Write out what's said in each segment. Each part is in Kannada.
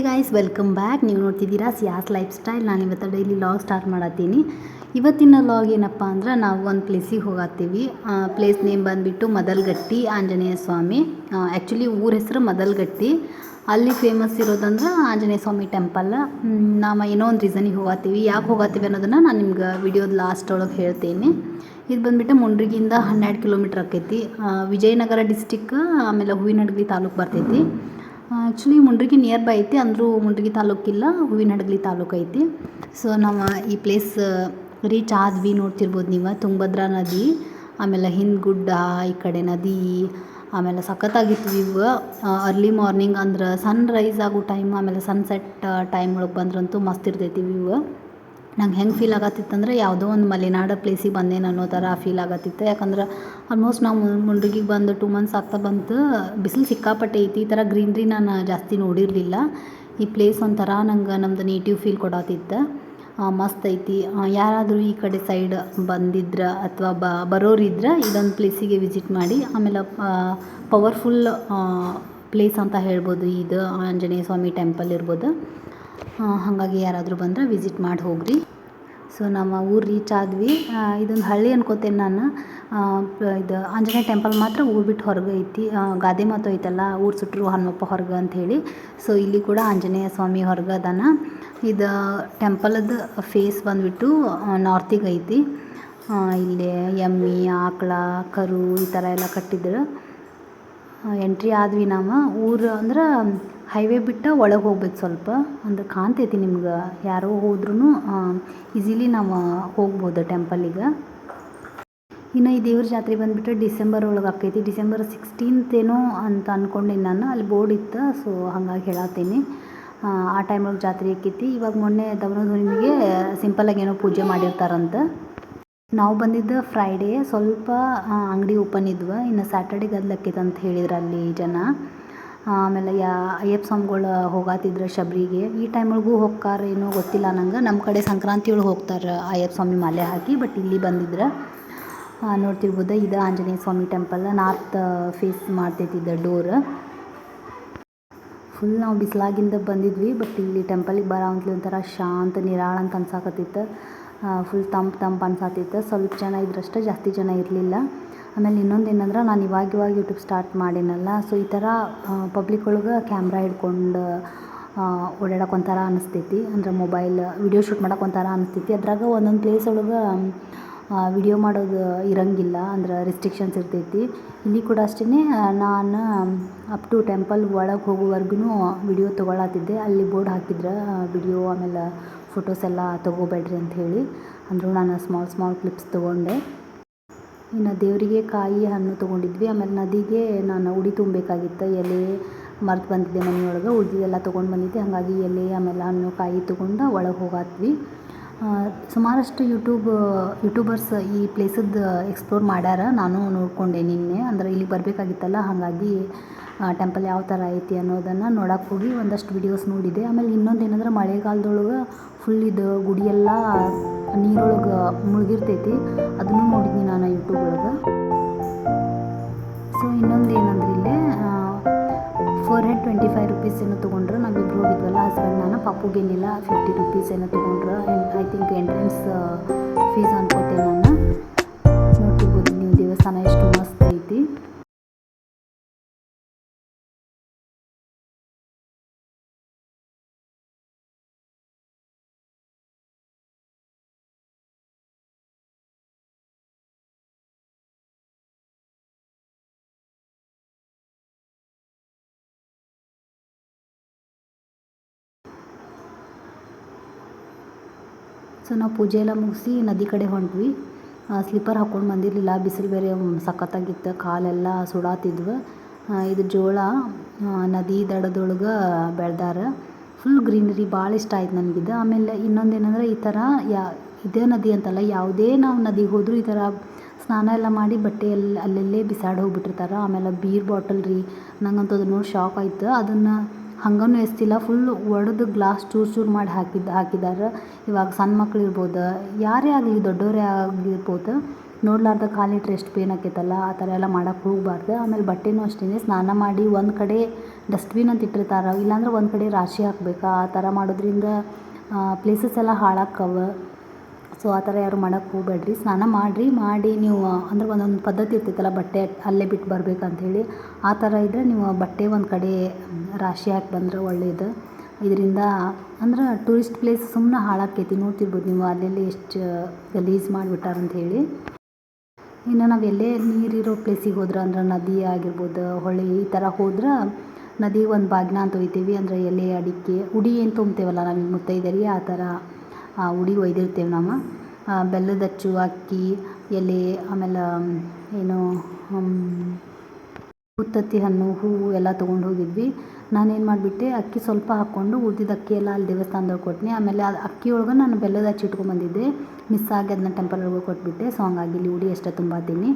ಹೇ ಗಾಯ್ಸ್ ವೆಲ್ಕಮ್ ಬ್ಯಾಕ್ ನೀವು ನೋಡ್ತಿದ್ದೀರಾ ಸಿಯಾಸ್ ಲೈಫ್ ಸ್ಟೈಲ್ ನಾನು ಇವತ್ತು ಡೈಲಿ ಲಾಗ್ ಸ್ಟಾರ್ಟ್ ಮಾಡತ್ತೀನಿ. ಇವತ್ತಿನ ಲಾಗ್ ಏನಪ್ಪ ಅಂದ್ರೆ ನಾವು ಒಂದು ಪ್ಲೇಸಿಗೆ ಹೋಗತ್ತೀವಿ. ಪ್ಲೇಸ್ ನೇಮ್ ಬಂದುಬಿಟ್ಟು ಮದಲ್ಗಟ್ಟಿ ಆಂಜನೇಯ ಸ್ವಾಮಿ. ಆ್ಯಕ್ಚುಲಿ ಊರ ಹೆಸರು ಮದಲ್ಗಟ್ಟಿ. ಅಲ್ಲಿ ಫೇಮಸ್ ಇರೋದಂದ್ರೆ ಆಂಜನೇಯ ಸ್ವಾಮಿ ಟೆಂಪಲ್ ನಾವು ಏನೋ ಒಂದು ರೀಸನಿಗೆ ಹೋಗತ್ತೀವಿ. ಯಾಕೆ ಹೋಗತ್ತೀವಿ ಅನ್ನೋದನ್ನು ನಾನು ನಿಮ್ಗೆ ವಿಡಿಯೋದ ಲಾಸ್ಟ್ ಒಳಗೆ ಹೇಳ್ತೀನಿ. ಇದು ಬಂದುಬಿಟ್ಟು ಮುಂಡ್ರಿಗಿಂದ ಹನ್ನೆರಡು ಕಿಲೋಮೀಟ್ರ್ ಆಕೈತಿ ವಿಜಯನಗರ ಡಿಸ್ಟಿಕ್ ಆಮೇಲೆ ಹೂವಿನಡ್ಗಿ ತಾಲೂಕು ಬರ್ತೈತಿ. ಆ್ಯಕ್ಚುಲಿ ಮುಂಡ್ರಿಗಿ ನಿಯರ್ ಬೈ ಐತಿ, ಅಂದರೂ ಮುಂಡ್ರಿಗಿ ತಾಲೂಕಿಲ್ಲ ಹೂವಿನಡಗಲಿ ತಾಲೂಕು ಐತಿ. ಸೊ ನಾವು ಈ ಪ್ಲೇಸ್ ರೀಚ್ ಆದ್ವಿ, ನೋಡ್ತಿರ್ಬೋದು ನೀವು. ತುಂಗಭದ್ರಾ ನದಿ, ಆಮೇಲೆ ಹಿಂದ್ ಗುಡ್ಡ ಈ ಕಡೆ ನದಿ, ಆಮೇಲೆ ಸಖತ್ತಾಗಿತ್ತು ವ್ಯೂ ಅರ್ಲಿ ಮಾರ್ನಿಂಗ್ ಅಂದ್ರೆ ಸನ್ ರೈಸ್ ಆಗೋ ಟೈಮ್ ಆಮೇಲೆ ಸನ್ಸೆಟ್ ಟೈಮ್ ಒಳಗೆ ಬಂದ್ರಂತೂ ಮಸ್ತ್ ಇರ್ತೈತಿ ವ್ಯೂ ನಂಗೆ ಹೆಂಗೆ ಫೀಲ್ ಆಗತ್ತಿತ್ತು ಅಂದರೆ ಯಾವುದೋ ಒಂದು ಮಲೆನಾಡ ಪ್ಲೇಸಿಗೆ ಬಂದೇನು ಅನ್ನೋ ಥರ ಫೀಲ್ ಆಗತ್ತಿತ್ತು. ಯಾಕಂದ್ರೆ ಆಲ್ಮೋಸ್ಟ್ ನಾವು ಮುಂಡುಗಿಗೆ ಬಂದು ಟೂ ಮಂತ್ಸ್ ಆಗ್ತಾ ಬಂತು. ಬಿಸಿಲು ಸಿಕ್ಕಾಪಟ್ಟೆ ಐತಿ. ಈ ಥರ ಗ್ರೀನ್ರಿ ನಾನು ಜಾಸ್ತಿ ನೋಡಿರಲಿಲ್ಲ. ಈ ಪ್ಲೇಸ್ ಒಂಥರ ನಂಗೆ ನಮ್ದು ನೇಟಿವ್ ಫೀಲ್ ಕೊಡತ್ತಿತ್ತು. ಮಸ್ತ್ ಐತಿ. ಯಾರಾದರೂ ಈ ಕಡೆ ಸೈಡ್ ಬಂದಿದ್ರೆ ಅಥವಾ ಬರೋರಿದ್ರೆ ಇದೊಂದು ಪ್ಲೇಸಿಗೆ ವಿಸಿಟ್ ಮಾಡಿ. ಆಮೇಲೆ ಪವರ್ಫುಲ್ ಪ್ಲೇಸ್ ಅಂತ ಹೇಳ್ಬೋದು. ಇದು ಆಂಜನೇಯ ಸ್ವಾಮಿ ಟೆಂಪಲ್ ಇರ್ಬೋದು. ಹಾಗಾಗಿ ಯಾರಾದರೂ ಬಂದರೆ ವಿಸಿಟ್ ಮಾಡಿ ಹೋಗ್ರಿ. ಸೊ ನಮ್ಮ ಊರು ರೀಚ್ ಆದ್ವಿ. ಇದೊಂದು ಹಳ್ಳಿ ಅನ್ಕೋತೇನೆ ನಾನು. ಇದು ಆಂಜನೇಯ ಟೆಂಪಲ್ ಮಾತ್ರ ಊರು ಬಿಟ್ಟು ಹೊರಗೆ ಐತಿ. ಗಾದೆ ಮಾತು ಐತಲ್ಲ, ಊರು ಸುಟ್ಟರು ಹನುಮಪ್ಪ ಹೊರಗೆ ಅಂಥೇಳಿ ಸೊ ಇಲ್ಲಿ ಕೂಡ ಆಂಜನೇಯ ಸ್ವಾಮಿ ಹೊರಗೆ ಅದಾನ. ಇದು ಟೆಂಪಲದ ಫೇಸ್ ಬಂದುಬಿಟ್ಟು ನಾರ್ತಿಗೆ ಐತಿ. ಇಲ್ಲಿ ಎಮ್ಮಿ, ಆಕಳ, ಕರು ಈ ಥರ ಎಲ್ಲ ಕಟ್ಟಿದ್ರು. ಎಂಟ್ರಿ ಆದ್ವಿ ನಾವು. ಊರು ಅಂದ್ರೆ ಹೈವೇ ಬಿಟ್ಟು ಒಳಗೆ ಹೋಗ್ಬೇಕು ಸ್ವಲ್ಪ. ಅಂದ್ರೆ ಕಾಣ್ತೈತಿ ನಿಮ್ಗೆ. ಯಾರೋ ಹೋದ್ರೂ ಈಸಿಲಿ ನಾವು ಹೋಗ್ಬೋದು ಟೆಂಪಲಿಗೆ ಇನ್ನು ಈ ದೇವ್ರ ಜಾತ್ರೆ ಬಂದುಬಿಟ್ಟು ಡಿಸೆಂಬರ್ ಒಳಗೆ ಆಕೈತಿ ಡಿಸೆಂಬರ್ ಸಿಕ್ಸ್ಟೀನ್ತ್ ಏನೋ ಅಂತ ಅನ್ಕೊಂಡೆ ನಾನು. ಅಲ್ಲಿ ಬೋರ್ಡ್ ಇತ್ತು ಸೊ ಹಾಗಾಗಿ ಹೇಳತ್ತೀನಿ ಆ ಟೈಮ್ ಜಾತ್ರೆ ಆಕೈತಿ. ಇವಾಗ ಮೊನ್ನೆ ದಮನ ಧ್ವನಿಗೆ ಸಿಂಪಲಾಗಿ ಏನೋ ಪೂಜೆ ಮಾಡಿರ್ತಾರಂತೆ. ನಾವು ಬಂದಿದ್ದು ಫ್ರೈಡೇ ಸ್ವಲ್ಪ ಅಂಗಡಿ ಓಪನ್ ಇದ್ವು. ಇನ್ನು ಸ್ಯಾಟರ್ಡೇಗೆ ಗದ್ಲಕ್ಕೈತೆ ಅಂತ ಹೇಳಿದ್ರು ಅಲ್ಲಿ ಜನ. ಆಮೇಲೆ ಯಾ, ಅಯ್ಯಪ್ಪ ಸ್ವಾಮಿಗಳು ಹೋಗಾತಿದ್ರು ಶಬರಿಗೆ. ಈ ಟೈಮ್ ಒಳಗೂ ಹೋಗ್ತಾರೆ ಏನೋ ಗೊತ್ತಿಲ್ಲ ನಂಗೆ. ನಮ್ಮ ಕಡೆ ಸಂಕ್ರಾಂತಿ ಒಳಗೆ ಹೋಗ್ತಾರೆ ಅಯ್ಯಪ್ಪ ಸ್ವಾಮಿ ಮಾಲೆ ಹಾಕಿ ಬಟ್ ಇಲ್ಲಿ ಬಂದಿದ್ರು. ನೋಡ್ತಿರ್ಬೋದು, ಇದು Anjaneya Swami temple north face ಮಾಡ್ತೈತಿದ್ದ door full ನಾವು ಬಿಸಿಲಾಗಿಂದ ಬಂದಿದ್ವಿ ಬಟ್ ಇಲ್ಲಿ ಟೆಂಪಲಿಗೆ ಬರೋ ಒಂಥರ ಶಾಂತ ನಿರಾಳ ಅಂತ ಅನ್ಸಾಕತ್ತಿತ್ತು. ಫುಲ್ ತಂಪು ತಂಪು ಅನ್ಸಾತಿತ್ತು. ಸ್ವಲ್ಪ ಜನ ಇದ್ರಷ್ಟೇ ಜಾಸ್ತಿ ಜನ ಇರಲಿಲ್ಲ. ಆಮೇಲೆ ಇನ್ನೊಂದು ಏನಂದ್ರೆ ನಾನು ಇವಾಗ ಇವಾಗ ಯೂಟ್ಯೂಬ್ ಸ್ಟಾರ್ಟ್ ಮಾಡಿನಲ್ಲ ಸೊ ಈ ಥರ ಪಬ್ಲಿಕ್ ಒಳಗೆ ಕ್ಯಾಮ್ರ ಹಿಡ್ಕೊಂಡು ಓಡಾಡಕ್ಕೆ ಒಂಥರ ಅನಿಸ್ತೈತಿ. ಅಂದ್ರೆ ಮೊಬೈಲ್ ವಿಡಿಯೋ ಶೂಟ್ ಮಾಡಕ್ಕೆ ಒಂಥರ ಅನಿಸ್ತೈತಿ. ಅದ್ರಾಗ ಒಂದೊಂದು ಪ್ಲೇಸ್ ಒಳಗೆ ವಿಡಿಯೋ ಮಾಡೋದು ಇರಂಗಿಲ್ಲ, ಅಂದ್ರೆ ರಿಸ್ಟ್ರಿಕ್ಷನ್ಸ್ ಇರ್ತೈತಿ. ಇಲ್ಲಿ ಕೂಡ ಅಷ್ಟೇ ನಾನು ಅಪ್ ಟು ಟೆಂಪಲ್ ಒಳಗೆ ಹೋಗೋವರೆಗೂ ವಿಡಿಯೋ ತೊಗೊಳತ್ತಿದ್ದೆ ಅಲ್ಲಿ ಬೋರ್ಡ್ ಹಾಕಿದ್ರೆ ವಿಡಿಯೋ ಆಮೇಲೆ ಫೋಟೋಸ್ ಎಲ್ಲ ತೊಗೋಬೇಡ್ರಿ ಅಂತ ಹೇಳಿ. ಅಂದರೂ ನಾನು ಸ್ಮಾಲ್ ಸ್ಮಾಲ್ ಕ್ಲಿಪ್ಸ್ ತೊಗೊಂಡೆ. ಇನ್ನು ದೇವರಿಗೆ ಕಾಯಿ ಹಣ್ಣು ತೊಗೊಂಡಿದ್ವಿ. ಆಮೇಲೆ ನದಿಗೆ ನಾನು ಉಡಿ ತುಂಬಬೇಕಾಗಿತ್ತು. ಎಲೆ ಮರ್ತು ಬಂದಿದ್ದೆ ಮನೆಯೊಳಗೆ. ಉಳಿದಿದ್ದೆಲ್ಲ ತೊಗೊಂಡು ಬಂದಿದ್ದೆ. ಹಾಗಾಗಿ ಎಲೆ, ಆಮೇಲೆ ಹಣ್ಣು, ಕಾಯಿ ತೊಗೊಂಡು ಒಳಗೆ ಹೋಗಾತ್ವಿ. ಸುಮಾರಷ್ಟು ಯೂಟ್ಯೂಬ್ ಯೂಟ್ಯೂಬರ್ಸ್ ಈ ಪ್ಲೇಸದ್ದು ಎಕ್ಸ್ಪ್ಲೋರ್ ಮಾಡ್ಯಾರ. ನಾನು ನೋಡಿಕೊಂಡೆ ನಿನ್ನೆ. ಅಂದ್ರೆ ಇಲ್ಲಿಗೆ ಬರಬೇಕಾಗಿತ್ತಲ್ಲ. ಹಾಗಾಗಿ ಟೆಂಪಲ್ ಯಾವ ಥರ ಐತಿ ಅನ್ನೋದನ್ನು ನೋಡಕ್ಕೆ ಹೋಗಿ ಒಂದಷ್ಟು ವಿಡಿಯೋಸ್ ನೋಡಿದೆ. ಆಮೇಲೆ ಇನ್ನೊಂದು ಏನಂದ್ರೆ ಮಳೆಗಾಲದೊಳಗೆ ಫುಲ್ ಇದು ಗುಡಿಯೆಲ್ಲ ನೀರೊಳಗೆ ಮುಳುಗಿರ್ತೈತಿ. ಅದನ್ನು ನೋಡಿದ್ನಿ ನಾನು ಯೂಟ್ಯೂಬ್ ಒಳಗೆ. ಸೊ ಇನ್ನೊಂದು ಏನಂದ್ರೆ ಇಲ್ಲೇ four head twenty five rupees ಏನೋ ತೊಗೊಂಡ್ರೆ. ನಾವಿಬ್ರು ಹೋಗಿದ್ವಲ್ಲ ಹಸ್ಬೆಂಡ್ ನಾನು ಪಾಪುಗೇನಿಲ್ಲ ಫಿಫ್ಟಿ ರುಪೀಸ್ ಏನೋ ತೊಗೊಂಡ್ರೆ. ಐ ಥಿಂಕ್ ಎಂಟ್ರೆನ್ಸ್ ಫೀಸ್ ಅನ್ಕೋತೀನಿ ನಾನು. ನೋಡ್ತಿರ್ಬೋದು ನೀವು ದೇವಸ್ಥಾನ ಎಷ್ಟು ಮಸ್ತ್ ಐತಿ. ಸೊ ನಾವು ಪೂಜೆ ಎಲ್ಲ ಮುಗಿಸಿ ನದಿ ಕಡೆ ಹೊಂಟ್ವಿ. ಸ್ಲಿಪ್ಪರ್ ಹಾಕ್ಕೊಂಡು ಬಂದಿರಲಿಲ್ಲ. ಬಿಸಿಲು ಬೇರೆ ಸಖತ್ತಾಗಿತ್ತು. ಕಾಲೆಲ್ಲ ಸುಡಾತಿದ್ವು. ಇದು ಜೋಳ ನದಿ ದಡದೊಳಗೆ ಬೆಳ್ದಾರ. ಫುಲ್ ಗ್ರೀನರಿ ಭಾಳ ಇಷ್ಟ ಆಯ್ತು ನನಗಿದು. ಆಮೇಲೆ ಇನ್ನೊಂದು ಏನಂದ್ರೆ ಈ ಥರ ಯಾ, ಇದೇ ನದಿ ಅಂತಲ್ಲ, ಯಾವುದೇ ನಾವು ನದಿಗೆ ಹೋದರೂ ಈ ಥರ ಸ್ನಾನ ಎಲ್ಲ ಮಾಡಿ ಬಟ್ಟೆ ಅಲ್ಲಿ ಅಲ್ಲಲ್ಲೇ ಬಿಸಾಡಿ ಹೋಗಿಬಿಟ್ಟಿರ್ತಾರೆ. ಆಮೇಲೆ ಬೀರ್ ಬಾಟಲ್ ರೀ, ನಂಗಂತೂ ಅದು ನೋಡಿ ಶಾಕ್ ಆಯ್ತು. ಅದನ್ನು ಹಂಗನೂ ಎಸ್ತಿಲ್ಲ. ಫುಲ್ ಒಡೆದು ಗ್ಲಾಸ್ ಚೂರು ಚೂರು ಮಾಡಿ ಹಾಕಿದ್ದು ಹಾಕಿದ್ದಾರೆ ಇವಾಗ ಸಣ್ಣ ಮಕ್ಳು ಇರ್ಬೋದು? ಯಾರೇ ಆಗಲಿ ದೊಡ್ಡವರೇ ಆಗಿರ್ಬೋದು? ನೋಡ್ಲಾರ್ದ ಕಾಲಿಟ್ರೆ ಎಷ್ಟು ಪೇನ್ ಆಕೈತಲ್ಲ? ಆ ಥರ ಎಲ್ಲ ಮಾಡಕ್ಕೆ ಹೋಗ್ಬಾರ್ದು. ಆಮೇಲೆ ಬಟ್ಟೆನೂ ಅಷ್ಟೇ ಸ್ನಾನ ಮಾಡಿ ಒಂದು ಕಡೆ ಡಸ್ಟ್ಬಿನ್ ಅಂತ ಇಟ್ಟಿರ್ತಾರೆ. ಇಲ್ಲಾಂದ್ರೆ ಒಂದು ಕಡೆ ರಾಶಿ ಹಾಕ್ಬೇಕು? ಆ ಥರ ಮಾಡೋದ್ರಿಂದ ಪ್ಲೇಸಸ್ ಎಲ್ಲ ಹಾಳಾಕ್ಕವ ಸೊ ಆ ಥರ ಯಾರು ಮಾಡಕ್ಕೆ ಹೋಗಬೇಡ್ರಿ. ಸ್ನಾನ ಮಾಡಿರಿ. ಮಾಡಿ ನೀವು ಅಂದ್ರೆ ಒಂದೊಂದು ಪದ್ಧತಿ ಇರ್ತೈತಲ್ಲ, ಬಟ್ಟೆ ಅಲ್ಲೇ ಬಿಟ್ಟು ಬರ್ಬೇಕಂಥೇಳಿ ಆ ಥರ ಇದ್ದರೆ ನೀವು ಬಟ್ಟೆ ಒಂದು ಕಡೆ ರಾಶಿ ಹಾಕಿ ಬಂದ್ರೆ ಒಳ್ಳೇದು. ಇದರಿಂದ, ಅಂದ್ರೆ ಟೂರಿಸ್ಟ್ ಪ್ಲೇಸ್ ಸುಮ್ಮನೆ ಹಾಳಾಕೈತಿ ನೋಡ್ತಿರ್ಬೋದು ನೀವು ಅಲ್ಲೆಲ್ಲಿ ಎಷ್ಟು ಗಲೀಜು ಮಾಡಿಬಿಟ್ಟಾರಂಥೇಳಿ ಇನ್ನು ನಾವು ಎಲ್ಲೇ ನೀರಿರೋ ಪ್ಲೇಸಿಗೆ ಹೋದ್ರೆ, ಅಂದ್ರೆ ನದಿ ಆಗಿರ್ಬೋದು ಹೊಳೆ ಈ ಥರ ಹೋದ್ರೆ ನದಿಗೆ ಒಂದು ಬಾಗಿನ ಅಂತ ಒಯ್ತೀವಿ. ಅಂದರೆ ಎಲೆ, ಅಡಿಕೆ, ಉಡಿ ಏನು ತುಂಬ್ತೇವಲ್ಲ ನಮಗೆ ಮುತ್ತೈದರಿ ಆ ಥರ ಆ ಉಡಿ ಒಯ್ದಿರ್ತೇವೆ ನಾವು. ಬೆಲ್ಲದ ಅಚ್ಚು ಅಕ್ಕಿ, ಎಲೆ, ಆಮೇಲೆ ಏನು ಉತ್ತತ್ತಿ ಹಣ್ಣು, ಹೂವು ಎಲ್ಲ ತೊಗೊಂಡು ಹೋಗಿದ್ವಿ. ನಾನೇನು ಮಾಡಿಬಿಟ್ಟೆ, ಅಕ್ಕಿ ಸ್ವಲ್ಪ ಹಾಕ್ಕೊಂಡು ಉಳಿದಿದ್ದ ಅಕ್ಕಿ ಎಲ್ಲ ಅಲ್ಲಿ ದೇವಸ್ಥಾನದೊಳಗೆ ಕೊಟ್ನಿ. ಆಮೇಲೆ ಅದು ಅಕ್ಕಿ ಒಳಗೆ ನಾನು ಬೆಲ್ಲದ ಹಚ್ಚಿ ಇಟ್ಕೊಂಡ್ಬಂದಿದ್ದೆ ಮಿಸ್ ಆಗಿ ಅದನ್ನ ಟೆಂಪಲ್ ಒಳಗೆ ಕೊಟ್ಬಿಟ್ಟೆ. ಸೊ ಹಂಗಾಗಿ ಇಲ್ಲಿ ಉಡಿ ಅಷ್ಟೇ ತುಂಬಾತೀನಿ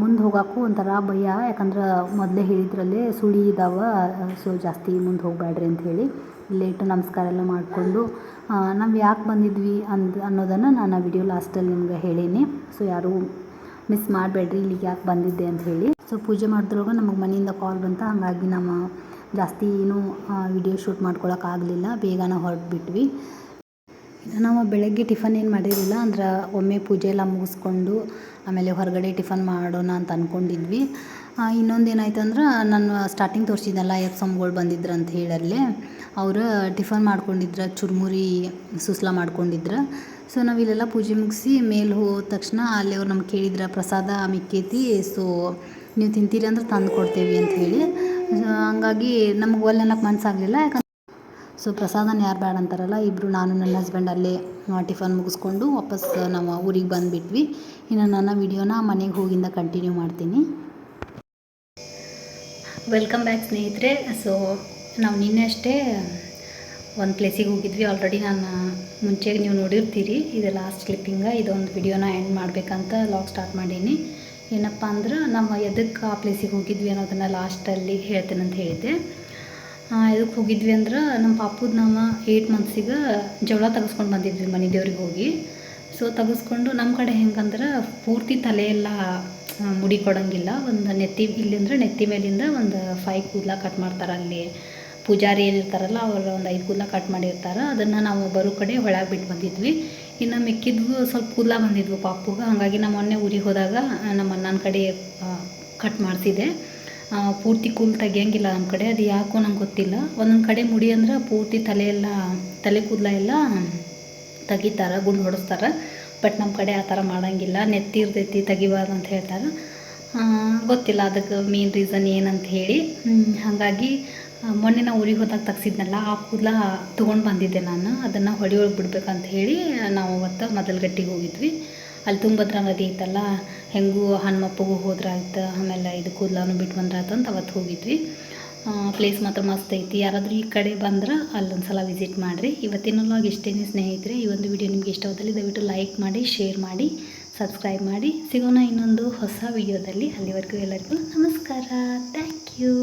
ಮುಂದೆ ಹೋಗೋಕ್ಕೂ ಒಂಥರ ಭಯ. ಯಾಕಂದ್ರೆ ಮೊದಲೇ ಹೇಳಿದ್ರಲ್ಲಿ ಸುಳಿ ಇದಾವ, ಸೊ ಜಾಸ್ತಿ ಮುಂದೆ ಹೋಗಬೇಡ್ರಿ ಹೇಳಿ ಲೇಟ್ ನಮಸ್ಕಾರ ಎಲ್ಲ ಮಾಡಿಕೊಂಡು ನಾವು ಯಾಕೆ ಬಂದಿದ್ವಿ ಅಂದ್, ಅನ್ನೋದನ್ನು ನಾನು ಆ ವಿಡಿಯೋ ಲಾಸ್ಟಲ್ಲಿ ನಿಮ್ಗೆ ಹೇಳೀನಿ. ಸೊ ಯಾರೂ ಮಿಸ್ ಮಾಡಬೇಡ್ರಿ, ಇಲ್ಲಿಗೆ ಯಾಕೆ ಬಂದಿದ್ದೆ ಅಂತ ಹೇಳಿ. ಸೊ ಪೂಜೆ ಮಾಡಿದ್ರೊಳಗೆ ನಮಗೆ ಮನೆಯಿಂದ ಕಾಲ್ ಬಂತ. ಹಾಗಾಗಿ ನಮ್ಮ ಜಾಸ್ತಿ ಏನು ವಿಡಿಯೋ ಶೂಟ್ ಮಾಡ್ಕೊಳಕ್ಕಾಗಲಿಲ್ಲ ಬೇಗನೆ ಹೊರಟ್ಬಿಟ್ವಿ ನಾವು ಬೆಳಗ್ಗೆ ಟಿಫನ್ ಏನು ಮಾಡಿರಲಿಲ್ಲ, ಅಂದ್ರೆ ಒಮ್ಮೆ ಪೂಜೆ ಎಲ್ಲ ಮುಗಿಸ್ಕೊಂಡು ಆಮೇಲೆ ಹೊರಗಡೆ ಟಿಫನ್ ಮಾಡೋಣ ಅಂತ ಅಂದ್ಕೊಂಡಿದ್ವಿ ಇನ್ನೊಂದು ಏನಾಯ್ತು ಅಂದ್ರೆ ನಾನು ಸ್ಟಾರ್ಟಿಂಗ್ ತೋರಿಸಿದ್ನಲ್ಲ ಎಫ್ ಸಮ್ಗಳು ಬಂದಿದ್ರು ಅಂತ ಹೇಳಲ್ಲೇ, ಅವರು ಟಿಫನ್ ಮಾಡ್ಕೊಂಡಿದ್ರು, ಚುರುಮುರಿ, ಸುಸ್ಲ ಮಾಡ್ಕೊಂಡಿದ್ರು. ಸೊ ನಾವು ಇಲ್ಲೆಲ್ಲ ಪೂಜೆ ಮುಗಿಸಿ ಮೇಲೆ ಹೋದ ತಕ್ಷಣ ಅಲ್ಲಿ ಅವ್ರು ನಮ್ಗೆ ಕೇಳಿದ್ರೆ, ಪ್ರಸಾದ ಮಿಕ್ಕೈತಿ ಸೊ ನೀವು ತಿಂತೀರಿ ಅಂದ್ರೆ ತಂದು ಕೊಡ್ತೇವೆ ಅಂತ ಹೇಳಿ. ಹಂಗಾಗಿ ನಮ್ಗೆ ಒಲ್ಲೆನಕ್ಕೆ ಮನಸ್ಸಾಗಲಿಲ್ಲ ಯಾಕಂದ್ರೆ ಸೊ ಪ್ರಸಾದನ ಯಾರು ಬೇಡ ಅಂತಾರಲ್ಲ ಇಬ್ಬರು ನಾನು ನನ್ನ ಹಸ್ಬೆಂಡ್ ಅಲ್ಲೇ ಟಿಫನ್ ಮುಗಿಸ್ಕೊಂಡು ವಾಪಸ್ ನಾವು ಊರಿಗೆ ಬಂದುಬಿಟ್ವಿ. ಇನ್ನು ನನ್ನ ವಿಡಿಯೋನ ಮನೆಗೆ ಹೋಗಿಂದ ಕಂಟಿನ್ಯೂ ಮಾಡ್ತೀನಿ. ವೆಲ್ಕಮ್ ಬ್ಯಾಕ್ ಸ್ನೇಹಿತರೆ. ಸೊ ನಾವು ನಿನ್ನೆ ಅಷ್ಟೇ, ಒಂದು ಪ್ಲೇಸಿಗೆ ಹೋಗಿದ್ವಿ. ಆಲ್ರೆಡಿ ನಾನು ಮುಂಚೆಗೆ ನೀವು ನೋಡಿರ್ತೀರಿ. ಇದು ಲಾಸ್ಟ್ ಕ್ಲಿಪ್ಪಿಂಗ ಇದೊಂದು ವಿಡಿಯೋನ ಎಂಡ್ ಮಾಡಬೇಕಂತ ಲಾಗ್ ಸ್ಟಾರ್ಟ್ ಮಾಡೀನಿ. ಏನಪ್ಪ ಅಂದ್ರೆ ನಾವು ಎದಕ್ಕೆ ಆ ಪ್ಲೇಸಿಗೆ ಹೋಗಿದ್ವಿ ಅನ್ನೋದನ್ನು ಲಾಸ್ಟಲ್ಲಿ ಹೇಳ್ತೇನೆ ಅಂತ ಹೇಳಿದ್ದೆ. ಎದಕ್ಕೆ ಹೋಗಿದ್ವಿ ಅಂದ್ರೆ ನಮ್ಮ ಪಾಪುದ ನಮ್ಮ ಏಯ್ಟ್ ಮಂತ್ಸಿಗೆ ಜವಳ ತೆಗೆಸ್ಕೊಂಡು ಬಂದಿದ್ವಿ ಮನೆ ದೇವ್ರಿಗೆ ಹೋಗಿ. ಸೊ ತೆಗೆಸ್ಕೊಂಡು ನಮ್ಮ ಕಡೆ ಹೆಂಗಂದ್ರೆ ಪೂರ್ತಿ ತಲೆಯೆಲ್ಲ ಮುಡಿ ಕೊಡೋಂಗಿಲ್ಲ. ಒಂದು ನೆತ್ತಿ ಇಲ್ಲಿ ಇಲ್ಲಿಂದ್ರೆ ನೆತ್ತಿ ಮೇಲಿಂದ ಒಂದು ಫೈ ಕೂದಲ ಕಟ್ ಮಾಡ್ತಾರೆ ಅಲ್ಲಿ. ಪೂಜಾರಿ ಏನಿರ್ತಾರಲ್ಲ ಅವರು ಒಂದು ಐದು ಕೂದಲ ಕಟ್ ಮಾಡಿರ್ತಾರೆ. ಅದನ್ನು ನಾವು ಬರೋ ಕಡೆ ಒಳಗೆ ಬಿಟ್ಟು ಬಂದಿದ್ವಿ. ಇನ್ನು ಮಿಕ್ಕಿದ್ವು ಸ್ವಲ್ಪ ಕೂದಲ ಬಂದಿದ್ವು ಪಾಪುಗೆ. ಹಾಗಾಗಿ ನಮ್ಮ ಮೊನ್ನೆ ಊರಿಗೆ ಹೋದಾಗ ನಮ್ಮ ಅಣ್ಣನ ಕಡೆ ಕಟ್ ಮಾಡ್ತಿದ್ದೆ ಪೂರ್ತಿ ಕೂದಲು ತೆಗಿಯಂಗಿಲ್ಲ ನಮ್ಮ ಕಡೆ, ಅದು ಯಾಕೋ ನಂಗೆ ಗೊತ್ತಿಲ್ಲ. ಒಂದೊಂದು ಕಡೆ ಮುಡಿ ಅಂದ್ರೆ ಪೂರ್ತಿ ತಲೆ ಎಲ್ಲ, ತಲೆ ಕೂದಲ ಎಲ್ಲ ತೆಗಿತಾರೆ, ಗುಂಡು ಹೊಡೆಸ್ತಾರೆ. ಬಟ್ ನಮ್ಮ ಕಡೆ ಆ ಥರ ಮಾಡೋಂಗಿಲ್ಲ. ನೆತ್ತಿ ಇರ್ತೈತಿ, ತೆಗಿಬಾರ್ದು ಅಂತ ಹೇಳ್ತಾರೆ. ಗೊತ್ತಿಲ್ಲ ಅದಕ್ಕೆ ಮೇನ್ ರೀಸನ್ ಏನಂತ ಹೇಳಿ. ಹಾಗಾಗಿ ಮೊನ್ನೆ ನಾವು ಊರಿಗೆ ಹೋದಾಗ ತೆಗ್ಸಿದ್ನಲ್ಲ, ಆ ಕೂದಲ ತೊಗೊಂಡು ಬಂದಿದ್ದೆ ನಾನು. ಅದನ್ನು ಹೊಡಿಯೊಳಗೆ ಬಿಡ್ಬೇಕಂತ ಹೇಳಿ ನಾವು ಅವತ್ತು ಮೊದಲಗಟ್ಟಿಗೆ ಹೋಗಿದ್ವಿ. ಅಲ್ಲಿ ತುಂಗಭದ್ರಾ ನದಿ ಐತಲ್ಲ, ಹೆಂಗೂ ಹನುಮಪ್ಪಗೂ ಹೋದ್ರಾಯ್ತು, ಆಮೇಲೆ ಇದು ಕೂದಲಾನು ಬಿಟ್ಟು ಬಂದ್ರಾಯ್ತು ಅಂತ ಅವತ್ತು ಹೋಗಿದ್ವಿ. ಪ್ಲೇಸ್ ಮಾತ್ರ ಮಸ್ತ್ ಐತಿ. ಯಾರಾದರೂ ಈ ಕಡೆ ಬಂದ್ರೆ ಅಲ್ಲೊಂದು ಸಲ ವಿಸಿಟ್ ಮಾಡಿರಿ. ಇವತ್ತಿನ ಲಾಗ್ ಇಷ್ಟೇನೆ ಸ್ನೇಹಿತರೆ. ಈ ಒಂದು ವಿಡಿಯೋ ನಿಮಗೆ ಇಷ್ಟವಾದಲ್ಲಿ ದಯವಿಟ್ಟು ಲೈಕ್ ಮಾಡಿ ಶೇರ್ ಮಾಡಿ ಸಬ್ಸ್ಕ್ರೈಬ್ ಮಾಡಿ. ಸಿಗೋಣ ಇನ್ನೊಂದು ಹೊಸ ವಿಡಿಯೋದಲ್ಲಿ ಅಲ್ಲಿವರೆಗೂ ಎಲ್ಲರಿಗೂ ನಮಸ್ಕಾರ. Thank you